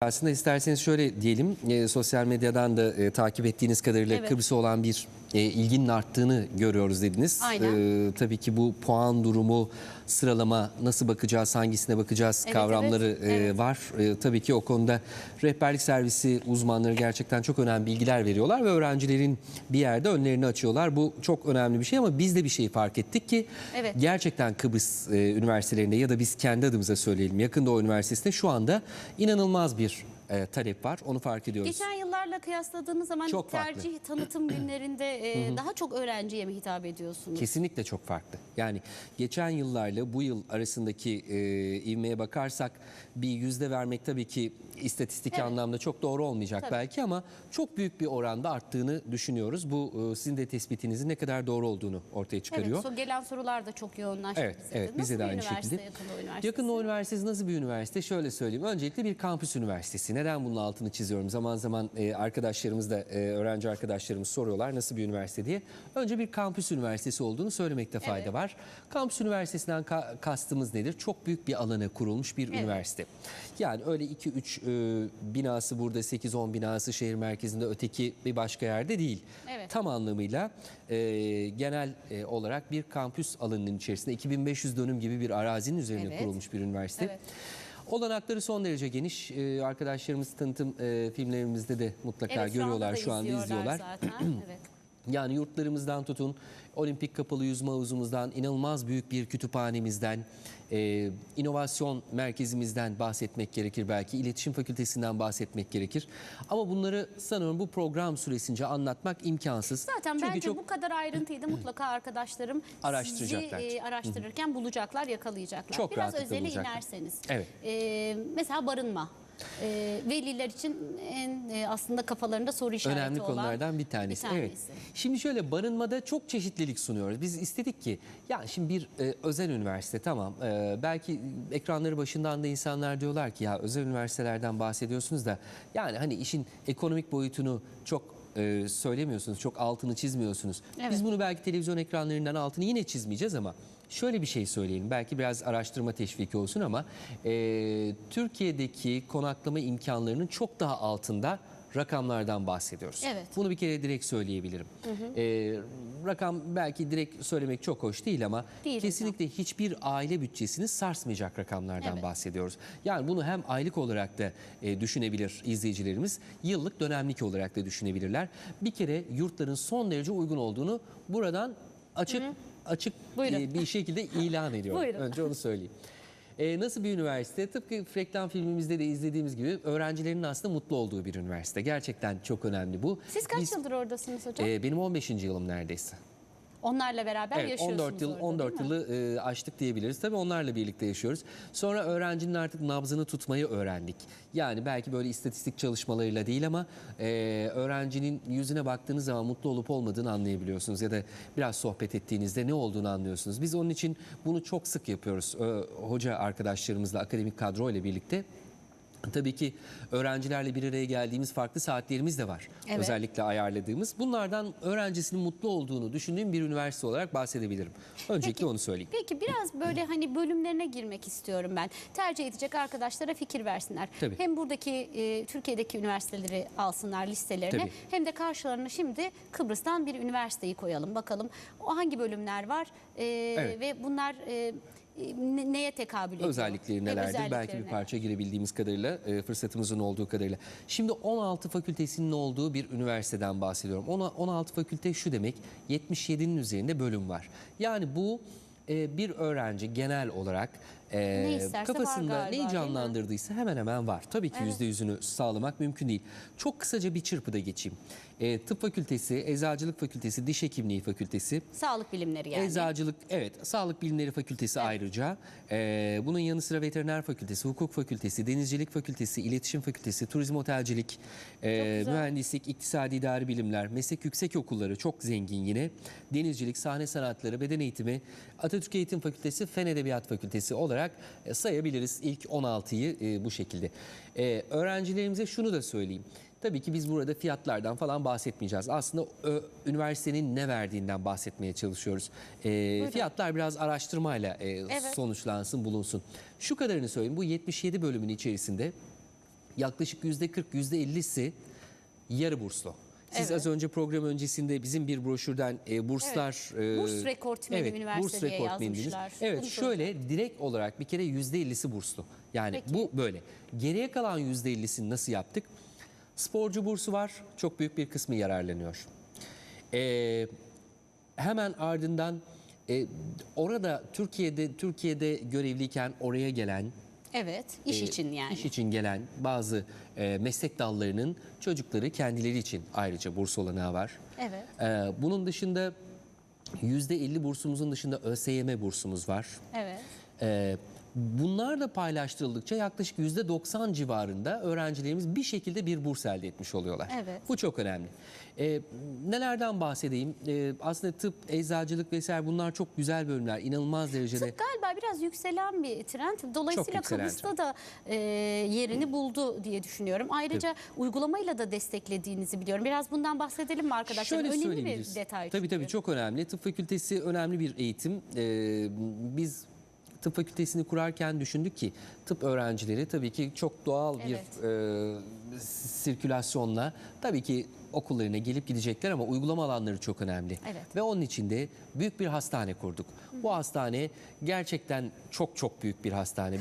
Aslında isterseniz şöyle diyelim, e, sosyal medyadan da e, takip ettiğiniz kadarıyla Evet. Kıbrıs'a olan bir e, ilginin arttığını görüyoruz dediniz. Aynen. E, tabii ki bu puan durumu, sıralama, nasıl bakacağız, hangisine bakacağız Evet, kavramları evet, e, evet. var. E, tabii ki o konuda rehberlik servisi uzmanları gerçekten çok önemli bilgiler veriyorlar ve öğrencilerin bir yerde önlerini açıyorlar. Bu çok önemli bir şey ama biz de bir şey fark ettik ki Evet. gerçekten Kıbrıs e, üniversitelerinde ya da biz kendi adımıza söyleyelim Yakın Doğu Üniversitesi'nde şu anda inanılmaz bir talep var. Onu fark ediyoruz. Geçen yıllarla kıyasladığınız zaman Çok farklı. tercih tanıtım günlerinde e, daha çok öğrenciye mi hitap ediyorsunuz? Kesinlikle çok farklı. Yani geçen yıllarla bu yıl arasındaki e, ivmeye bakarsak bir yüzde vermek tabii ki istatistik Evet. anlamda çok doğru olmayacak Tabii. belki ama çok büyük bir oranda arttığını düşünüyoruz. Bu e, sizin de tespitinizin ne kadar doğru olduğunu ortaya çıkarıyor. Evet, gelen sorular da çok yoğunlaştı Evet, bize evet bize de aynı şekilde. Yakın Doğu Üniversitesi? Yakın Doğu Üniversitesi nasıl bir üniversite? Şöyle söyleyeyim. Öncelikle bir kampüs üniversitesi. Neden bunun altını çiziyorum? Zaman zaman e, arkadaşlarımız da, e, öğrenci arkadaşlarımız soruyorlar nasıl bir üniversite diye. Önce bir kampüs üniversitesi olduğunu söylemekte fayda Evet. var. Kampüs üniversitesinden ka- kastımız nedir? Çok büyük bir alana kurulmuş bir Evet. üniversite. Yani öyle 2-3 e, binası burada, 8-10 binası şehir merkezinde, öteki bir başka yerde değil. Evet. Tam anlamıyla e, genel e, olarak bir kampüs alanının içerisinde 2500 dönüm gibi bir arazinin üzerine Evet. kurulmuş bir üniversite. Evet. Olanakları son derece geniş. E, arkadaşlarımız tanıtım e, filmlerimizde de mutlaka Evet, görüyorlar, şu anda izliyorlar. zaten. evet. Yani yurtlarımızdan tutun, olimpik kapalı yüzme havuzumuzdan, inanılmaz büyük bir kütüphanemizden, e, inovasyon merkezimizden bahsetmek gerekir belki, iletişim fakültesinden bahsetmek gerekir. Ama bunları sanıyorum bu program süresince anlatmak imkansız. Zaten Çünkü bence çok bu kadar ayrıntıyı da mutlaka arkadaşlarım Araştıracaklar. sizi e, araştırırken bulacaklar, yakalayacaklar. Çok Biraz özele bulacaklar. inerseniz. Evet. E, mesela barınma. E, veliler için en e, aslında kafalarında soru işareti önemli olan konulardan bir tanesi. bir Evet. tanesi. Şimdi şöyle barınmada çok çeşitlilik sunuyoruz. Biz istedik ki ya şimdi bir e, özel üniversite tamam e, belki ekranları başından da insanlar diyorlar ki ya özel üniversitelerden bahsediyorsunuz da yani hani işin ekonomik boyutunu çok e, söylemiyorsunuz, çok altını çizmiyorsunuz. Evet. Biz bunu belki televizyon ekranlarından altını yine çizmeyeceğiz ama şöyle bir şey söyleyelim. Belki biraz araştırma teşviki olsun ama e, Türkiye'deki konaklama imkanlarının çok daha altında rakamlardan bahsediyoruz. Evet. Bunu bir kere direkt söyleyebilirim. Ee, rakam belki direkt söylemek çok hoş değil ama Değil kesinlikle hiçbir aile bütçesini sarsmayacak rakamlardan Evet. bahsediyoruz. Yani bunu hem aylık olarak da e, düşünebilir izleyicilerimiz, yıllık dönemlik olarak da düşünebilirler. Bir kere yurtların son derece uygun olduğunu buradan açık açık Buyurun. e, bir şekilde ilan ediyorum. Buyurun. Önce onu söyleyeyim. Ee, nasıl bir üniversite? Tıpkı reklam filmimizde de izlediğimiz gibi öğrencilerin aslında mutlu olduğu bir üniversite. Gerçekten çok önemli bu. Siz kaç Biz- yıldır oradasınız hocam? Ee, benim 15. yılım neredeyse. Onlarla beraber Evet, yaşıyorsunuz 14 yıl orada, 14 değil mi? yılı e, aştık diyebiliriz. Tabii onlarla birlikte yaşıyoruz. Sonra öğrencinin artık nabzını tutmayı öğrendik. Yani belki böyle istatistik çalışmalarıyla değil ama e, öğrencinin yüzüne baktığınız zaman mutlu olup olmadığını anlayabiliyorsunuz ya da biraz sohbet ettiğinizde ne olduğunu anlıyorsunuz. Biz onun için bunu çok sık yapıyoruz. Ö, hoca arkadaşlarımızla, akademik kadro ile birlikte. Tabii ki öğrencilerle bir araya geldiğimiz farklı saatlerimiz de var. Evet. Özellikle ayarladığımız. Bunlardan öğrencisinin mutlu olduğunu düşündüğüm bir üniversite olarak bahsedebilirim. Öncelikle onu söyleyeyim. Peki biraz böyle hani bölümlerine girmek istiyorum ben. Tercih edecek arkadaşlara fikir versinler. Tabii. Hem buradaki e, Türkiye'deki üniversiteleri alsınlar listelerine Tabii. hem de karşılarına şimdi Kıbrıs'tan bir üniversiteyi koyalım. Bakalım o hangi bölümler var e, Evet. ve bunlar e, ne- neye tekabül ediyor? Özellikleri nelerdir? özellikleri Belki bir parça girebildiğimiz kadarıyla, e, fırsatımızın olduğu kadarıyla. Şimdi 16 fakültesinin olduğu bir üniversiteden bahsediyorum. Ona- 16 fakülte şu demek, 77'nin üzerinde bölüm var. Yani bu e, bir öğrenci genel olarak e, Ne kafasında galiba, neyi canlandırdıysa hemen hemen var. Tabii ki yüzde yüzünü sağlamak mümkün değil. Çok kısaca bir çırpıda geçeyim. E, tıp fakültesi, eczacılık fakültesi, diş hekimliği fakültesi, Sağlık bilimleri yani. Eczacılık, evet. Sağlık Bilimleri Fakültesi ayrıca. Ee, bunun yanı sıra Veteriner Fakültesi, Hukuk Fakültesi, Denizcilik Fakültesi, İletişim Fakültesi, Turizm Otelcilik, e. Mühendislik, İktisadi İdari Bilimler, Meslek Yüksek Okulları çok zengin yine. Denizcilik, Sahne Sanatları, Beden Eğitimi, Atatürk Eğitim Fakültesi, Fen Edebiyat Fakültesi olarak e, sayabiliriz ilk 16'yı e, bu şekilde. E, öğrencilerimize şunu da söyleyeyim. Tabii ki biz burada fiyatlardan falan bahsetmeyeceğiz. Aslında ö, üniversitenin ne verdiğinden bahsetmeye çalışıyoruz. Ee, fiyatlar biraz araştırmayla e, Evet. sonuçlansın, bulunsun. Şu kadarını söyleyeyim. Bu 77 bölümün içerisinde yaklaşık yüzde 40 yüzde 50'si yarı burslu. Siz Evet. az önce program öncesinde bizim bir broşürden e, burslar... e, Burs rekortmeni evet, üniversite burs diye yazmışlar. Evet Bunu şöyle direkt olarak bir kere yüzde 50'si burslu. Yani Peki. bu böyle. Geriye kalan yüzde 50'sini nasıl yaptık? Sporcu bursu var. Çok büyük bir kısmı yararlanıyor. Ee, hemen ardından e, orada Türkiye'de Türkiye'de görevliyken oraya gelen Evet, iş e, için yani. iş için gelen bazı e, meslek dallarının çocukları kendileri için ayrıca burs olanağı var. Evet. Ee, bunun dışında %50 bursumuzun dışında ÖSYM bursumuz var. Evet. Ee, bunlar da paylaştırıldıkça yaklaşık %90 civarında öğrencilerimiz bir şekilde bir burs elde etmiş oluyorlar. Evet. Bu çok önemli. Ee, nelerden bahsedeyim? Ee, aslında tıp, eczacılık vesaire bunlar çok güzel bölümler. İnanılmaz derecede. Tıp galiba biraz yükselen bir trend. Dolayısıyla Kıbrıs'ta da e, yerini buldu diye düşünüyorum. Ayrıca uygulamayla da desteklediğinizi biliyorum. Biraz bundan bahsedelim mi arkadaşlar? Şöyle Önemli bir detay Tabii çünkü. tabii çok önemli. Tıp fakültesi önemli bir eğitim. Ee, biz tıp fakültesini kurarken düşündük ki tıp öğrencileri tabii ki çok doğal bir e, sirkülasyonla tabii ki okullarına gelip gidecekler ama uygulama alanları çok önemli. Evet. Ve onun için de büyük bir hastane kurduk. Bu hastane gerçekten çok çok büyük bir hastane.